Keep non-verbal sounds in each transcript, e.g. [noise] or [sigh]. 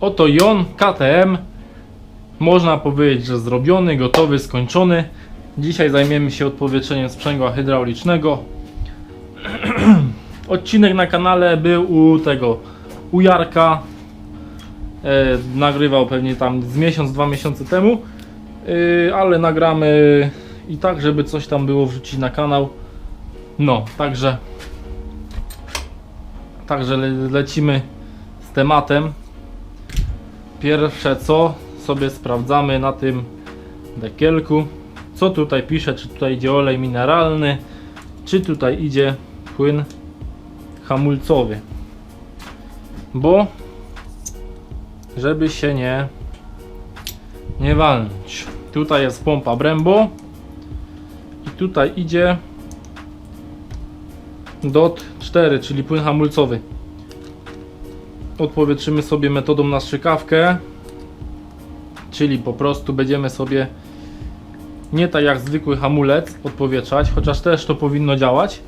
Oto jon KTM. Można powiedzieć, że zrobiony, gotowy, skończony. Dzisiaj zajmiemy się odpowietrzeniem sprzęgła hydraulicznego. [clears throat] Odcinek na kanale był u tego, u Jarka. E, nagrywał pewnie tam z miesiąc, dwa miesiące temu. E, ale nagramy i tak, żeby coś tam było wrzucić na kanał. No, także Także le lecimy z tematem. Pierwsze co sobie sprawdzamy na tym dekielku. Co tutaj pisze, czy tutaj idzie olej mineralny, czy tutaj idzie płyn hamulcowy. Bo żeby się nie nie walnąć. Tutaj jest pompa Brembo i tutaj idzie DOT 4, czyli płyn hamulcowy. Odpowietrzymy sobie metodą na strzykawkę, czyli po prostu będziemy sobie nie tak jak zwykły hamulec odpowietrzać, chociaż też to powinno działać,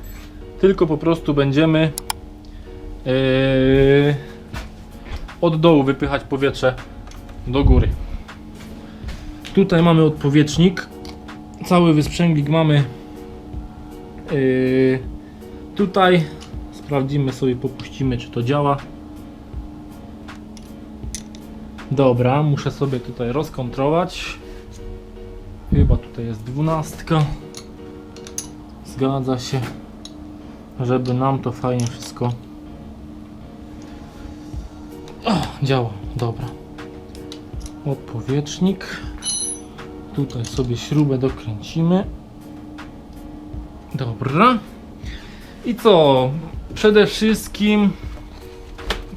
tylko po prostu będziemy yy, od dołu wypychać powietrze do góry. Tutaj mamy odpowietrznik, cały wysprzęglik mamy yy, Tutaj sprawdzimy sobie, popuścimy czy to działa. Dobra, muszę sobie tutaj rozkontrować. Chyba tutaj jest dwunastka. Zgadza się, żeby nam to fajnie wszystko o, działa. Dobra. Odpowietrznik. Tutaj sobie śrubę dokręcimy. Dobra. I co? Przede wszystkim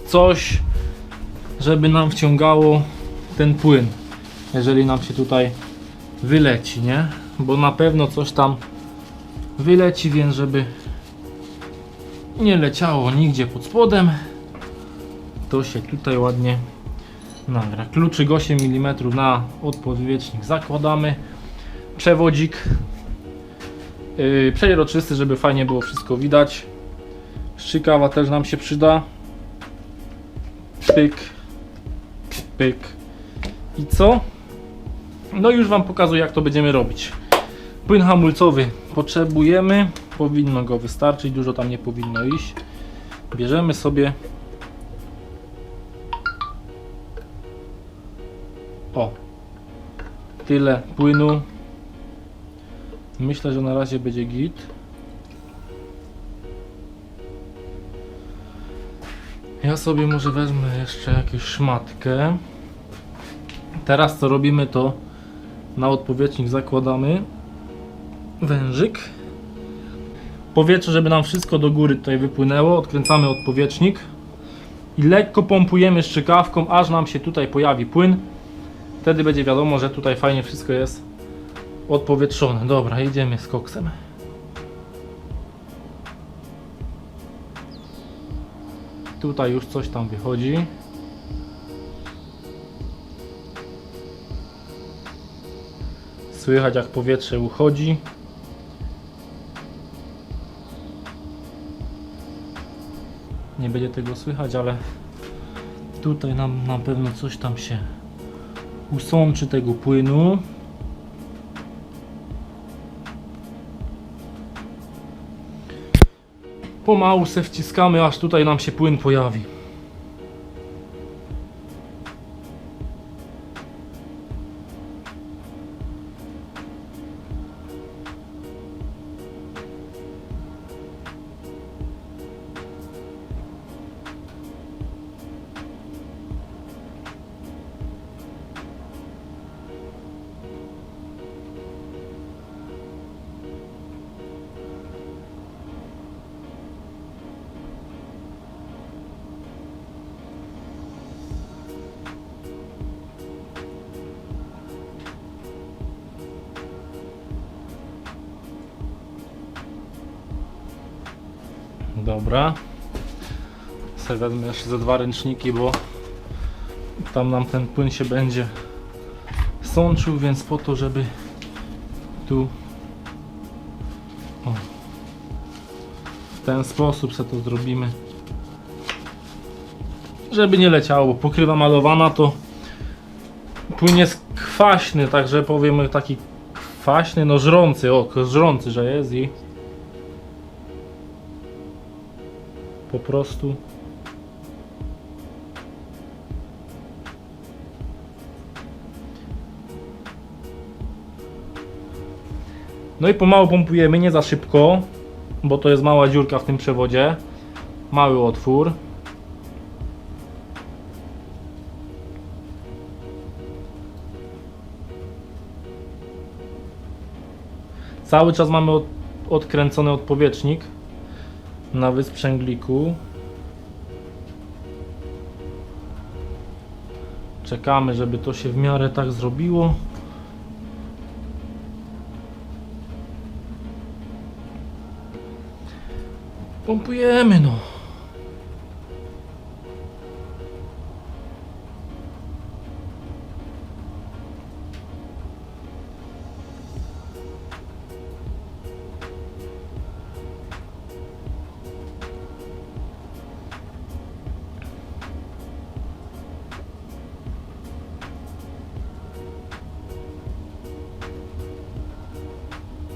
coś, żeby nam wciągało ten płyn, jeżeli nam się tutaj wyleci, nie? Bo na pewno coś tam wyleci, więc żeby nie leciało nigdzie pod spodem, to się tutaj ładnie nagra. Kluczyk 8 mm na odpowietrznik zakładamy. Przewodzik Yy, żeby fajnie było wszystko widać. Szczykawa też nam się przyda. Pyk. Pyk. I co? No już Wam pokazuję jak to będziemy robić. Płyn hamulcowy potrzebujemy. Powinno go wystarczyć, dużo tam nie powinno iść. Bierzemy sobie o tyle płynu Myślę, że na razie będzie git. Ja sobie może wezmę jeszcze jakąś szmatkę. Teraz co robimy to na odpowietrznik zakładamy wężyk. Powietrze, żeby nam wszystko do góry tutaj wypłynęło, odkręcamy odpowietrznik i lekko pompujemy strzykawką, aż nam się tutaj pojawi płyn. Wtedy będzie wiadomo, że tutaj fajnie wszystko jest odpowietrzone. Dobra, jedziemy z koksem. Tutaj już coś tam wychodzi. Słychać jak powietrze uchodzi. Nie będzie tego słychać, ale tutaj nam na pewno coś tam się usączy tego płynu. Pomału se wciskamy, aż tutaj nam się płyn pojawi. Dobra. Sobie wezmę jeszcze ze dwa ręczniki, bo tam nam ten płyn się będzie sączył, więc po to, żeby tu o, w ten sposób sobie to zrobimy. żeby nie leciało, bo pokrywa malowana to płyn jest kwaśny, także powiemy taki kwaśny, no żrący, o, żrący, że jest i po prostu No i pomału pompujemy, nie za szybko, bo to jest mała dziurka w tym przewodzie. Mały otwór. Cały czas mamy od, odkręcony odpowietrznik na wysprzęgliku. Czekamy, żeby to się w miarę tak zrobiło. Pompujemy no.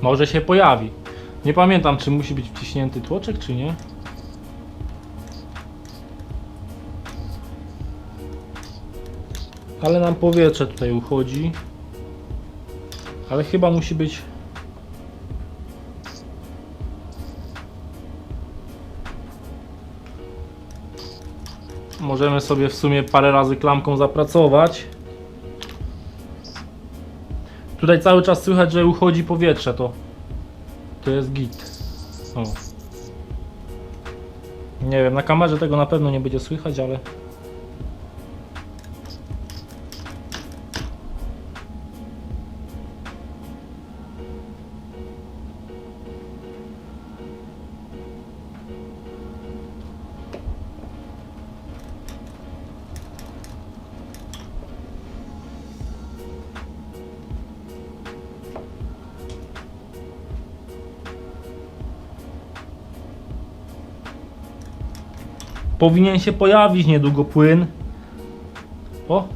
Może się pojawi. Nie pamiętam, czy musi być wciśnięty tłoczek, czy nie. Ale nam powietrze tutaj uchodzi. Ale chyba musi być. Możemy sobie w sumie parę razy klamką zapracować. Tutaj cały czas słychać, że uchodzi powietrze, to to jest git. O. Nie wiem, na kamerze tego na pewno nie będzie słychać, ale powinien się pojawić niedługo płyn. O!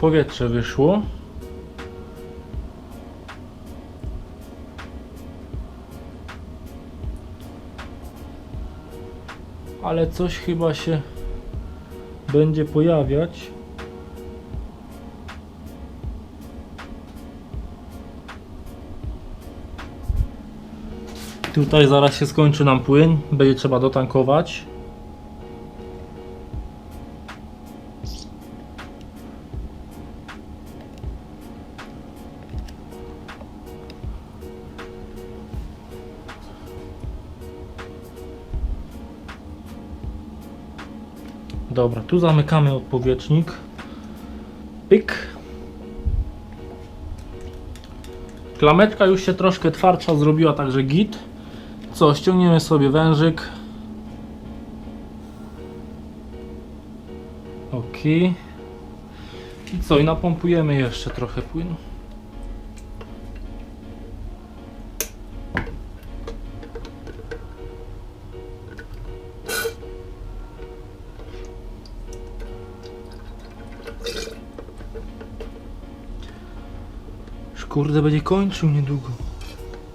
Powietrze wyszło. Ale coś chyba się będzie pojawiać. Tutaj zaraz się skończy nam płyn, będzie trzeba dotankować. Dobra, tu zamykamy odpowietrznik. Pyk. Klameczka już się troszkę twardsza zrobiła, także git. Co, ściągniemy sobie wężyk. Ok. I co, i napompujemy jeszcze trochę płynu. Już Kurde, będzie kończył niedługo.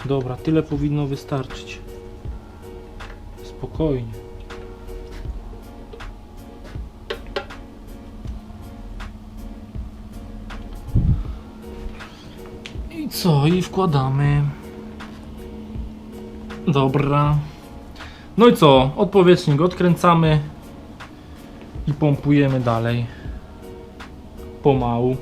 Dobra, tyle powinno wystarczyć. Spokojnie. I co? I wkładamy. Dobra. No i co? Odpowietrznik odkręcamy i pompujemy dalej. Pomału.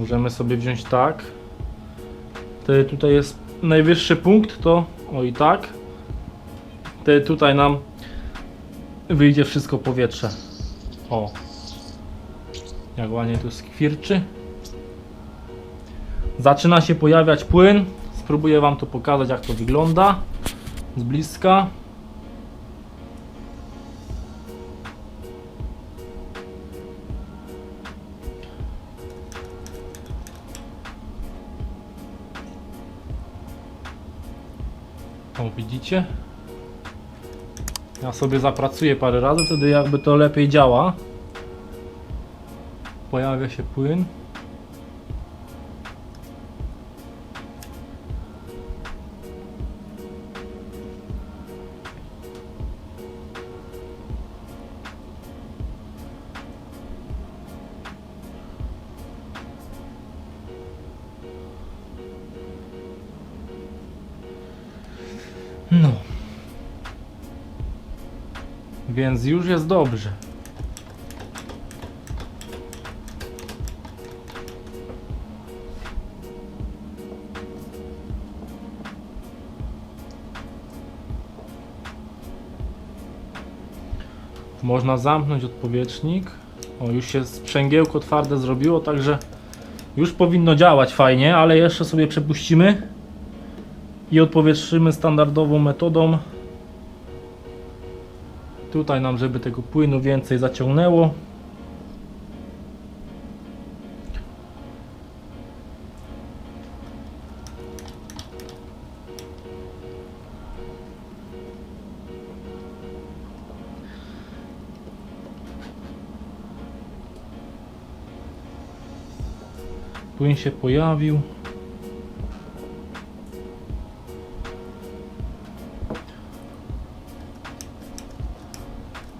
Możemy sobie wziąć tak. Te tutaj jest najwyższy punkt, to o i tak. Te tutaj nam wyjdzie wszystko powietrze. O. Jak ładnie tu skwirczy. Zaczyna się pojawiać płyn. spróbuję Wam to pokazać jak to wygląda z bliska. O, widzicie? Ja sobie zapracuję parę razy, wtedy jakby to lepiej działa. Pojawia się płyn. Więc już jest dobrze. Można zamknąć odpowietrznik. O, już się sprzęgiełko twarde zrobiło, także już powinno działać fajnie, ale jeszcze sobie przepuścimy i odpowietrzymy standardową metodą. Tutaj nam, żeby tego płynu więcej zaciągnęło. Płyn się pojawił.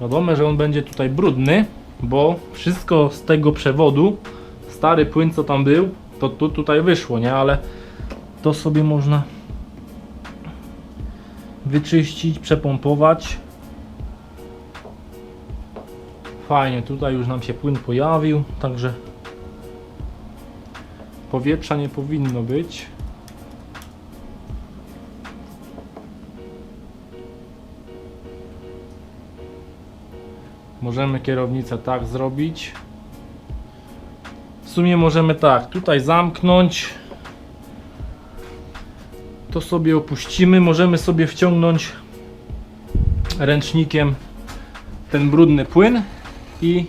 Wiadomo, że on będzie tutaj brudny, bo wszystko z tego przewodu, stary płyn co tam był, to tu tutaj wyszło, nie? Ale to sobie można wyczyścić, przepompować. Fajnie, tutaj już nam się płyn pojawił, także powietrza nie powinno być. Możemy kierownicę tak zrobić. W sumie możemy tak, tutaj zamknąć. To sobie opuścimy. Możemy sobie wciągnąć ręcznikiem ten brudny płyn i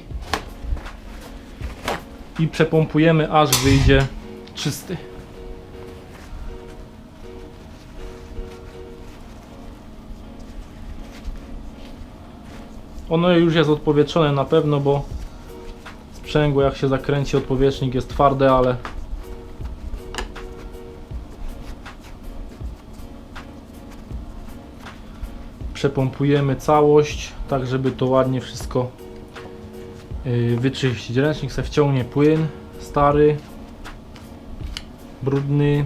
i przepompujemy aż wyjdzie czysty. Ono już jest odpowietrzone na pewno, bo sprzęgło jak się zakręci odpowietrznik jest twarde, ale przepompujemy całość, tak żeby to ładnie wszystko yy, wyczyścić. Ręcznik se wciągnie płyn stary, brudny.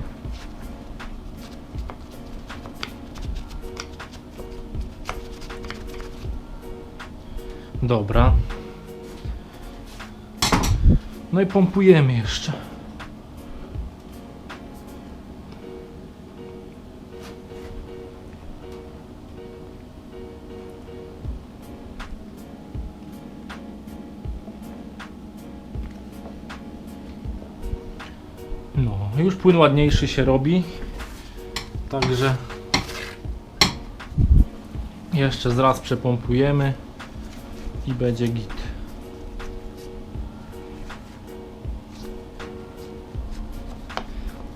Dobra. No i pompujemy jeszcze. No, już płyn ładniejszy się robi. Także jeszcze zraz przepompujemy i będzie git.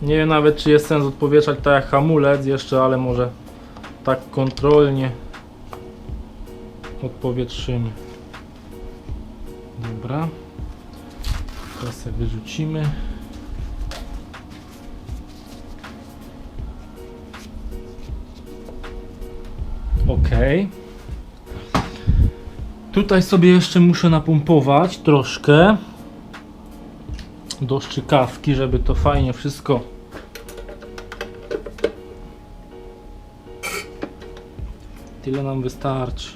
Nie wiem nawet czy jest sens odpowietrzać tak jak hamulec jeszcze, ale może tak kontrolnie odpowietrzymy. Dobra. Teraz wyrzucimy. Ok. Tutaj sobie jeszcze muszę napompować troszkę do szczykawki, żeby to fajnie wszystko tyle nam wystarczy.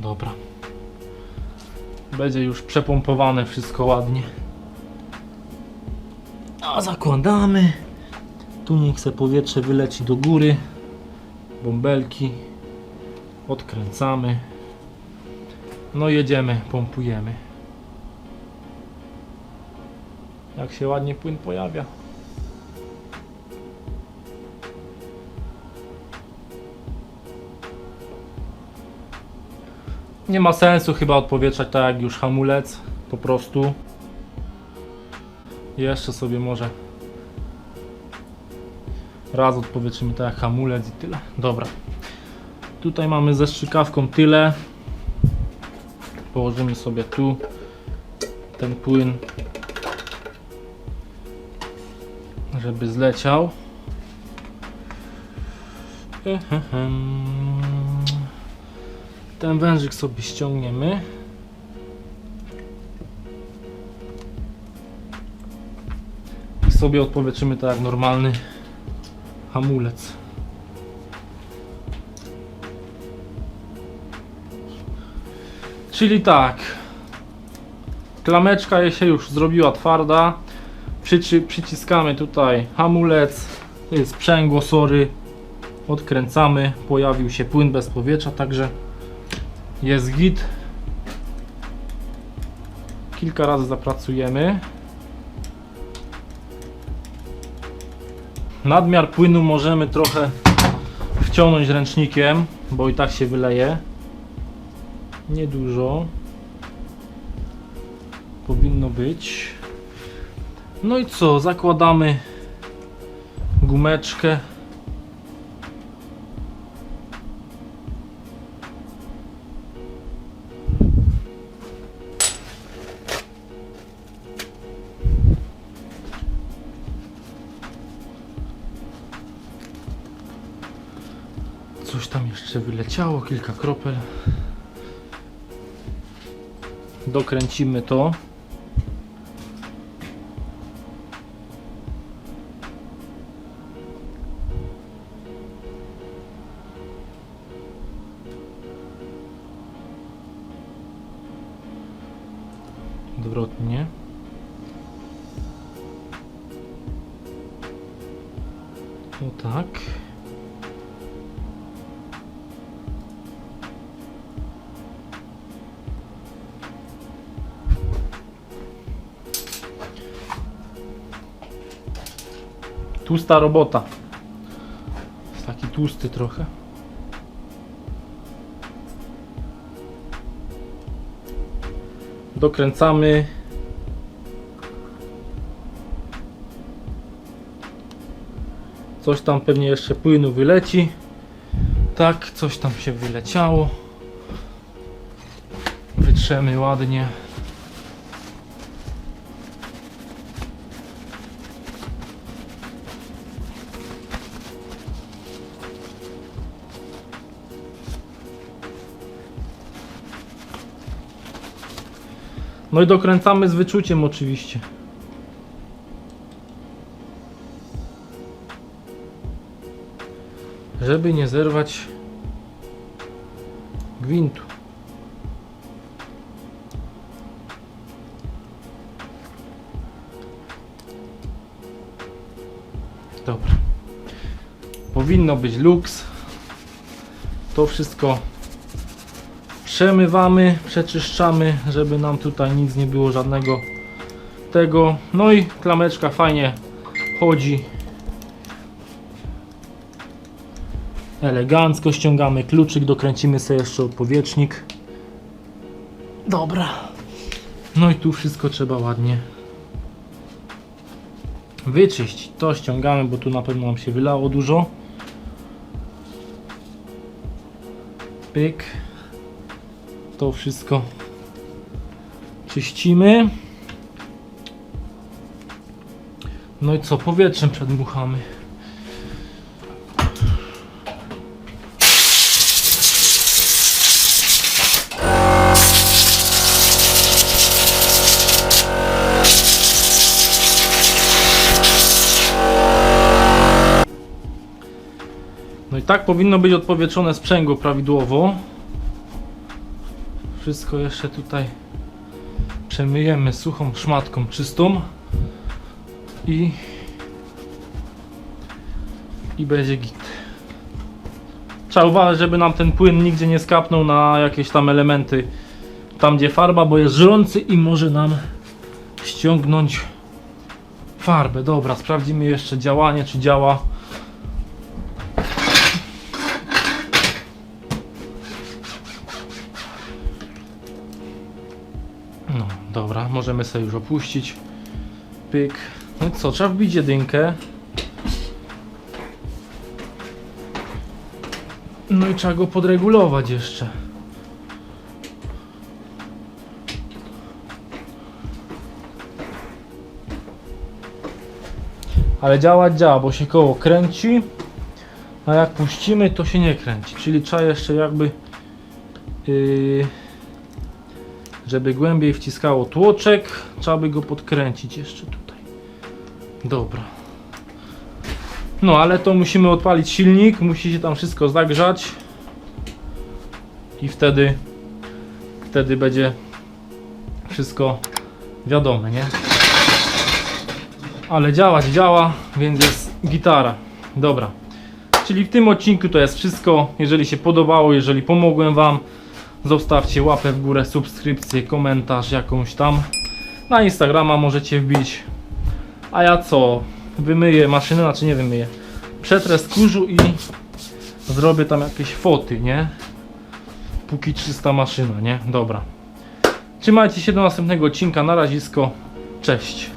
Dobra. Będzie już przepompowane wszystko ładnie. A zakładamy. Tu niech se powietrze wyleci do góry. Bąbelki. Odkręcamy. No jedziemy, pompujemy. Jak się ładnie płyn pojawia. Nie ma sensu chyba odpowietrzać tak jak już hamulec. Po prostu. Jeszcze sobie może raz odpowietrzymy tak jak hamulec i tyle. Dobra. Tutaj mamy ze strzykawką tyle. Położymy sobie tu ten płyn, żeby zleciał. Ten wężyk sobie ściągniemy. I sobie odpowietrzymy tak jak normalny hamulec. Czyli tak. Klameczka się już zrobiła twarda. Przyci przyciskamy tutaj hamulec. To jest sprzęgło, sory. Odkręcamy. Pojawił się płyn bez powietrza, także jest git. Kilka razy zapracujemy. Nadmiar płynu możemy trochę wciągnąć ręcznikiem, bo i tak się wyleje. Niedużo. Powinno być. No i co? Zakładamy gumeczkę. Jeszcze wyleciało, kilka kropel. Dokręcimy to. Odwrotnie. O tak. Tłusta robota. Jest taki tłusty trochę. Dokręcamy. Coś tam pewnie jeszcze płynu wyleci. Tak, coś tam się wyleciało. Wytrzemy ładnie. No i dokręcamy z wyczuciem oczywiście. Żeby nie zerwać gwintu. Dobra. Powinno być luks. To wszystko przemywamy, przeczyszczamy, żeby nam tutaj nic nie było żadnego tego. No i klameczka fajnie chodzi. Elegancko ściągamy kluczyk, dokręcimy sobie jeszcze odpowietrznik. Dobra. No i tu wszystko trzeba ładnie wyczyścić. To ściągamy, bo tu na pewno nam się wylało dużo. Pyk to wszystko czyścimy. No i co, powietrzem przedmuchamy. No i tak powinno być odpowietrzone sprzęgło prawidłowo. Wszystko jeszcze tutaj przemyjemy suchą szmatką czystą i i będzie git. Trzeba uważać, żeby nam ten płyn nigdzie nie skapnął na jakieś tam elementy tam gdzie farba, bo jest żrący i może nam ściągnąć farbę. Dobra, sprawdzimy jeszcze działanie, czy działa. Możemy sobie już opuścić. Pyk. No i co, trzeba wbić jedynkę. No i trzeba go podregulować jeszcze. Ale działać działa, bo się koło kręci, a jak puścimy, to się nie kręci. Czyli trzeba jeszcze jakby, yy, żeby głębiej wciskało tłoczek, trzeba by go podkręcić jeszcze tutaj. Dobra. No, ale to musimy odpalić silnik, musi się tam wszystko zagrzać i wtedy, wtedy będzie wszystko wiadome, nie? Ale działać działa, więc jest gitara. Dobra. Czyli w tym odcinku to jest wszystko. Jeżeli się podobało, jeżeli pomogłem Wam, zostawcie łapę w górę, subskrypcję, komentarz jakąś tam. Na Instagrama możecie wbić. A ja co? Wymyję maszynę, znaczy nie wymyję. Przetrę z kurzu i zrobię tam jakieś foty, nie? Póki czysta maszyna, nie? Dobra. Trzymajcie się do następnego odcinka. Na razisko. Cześć.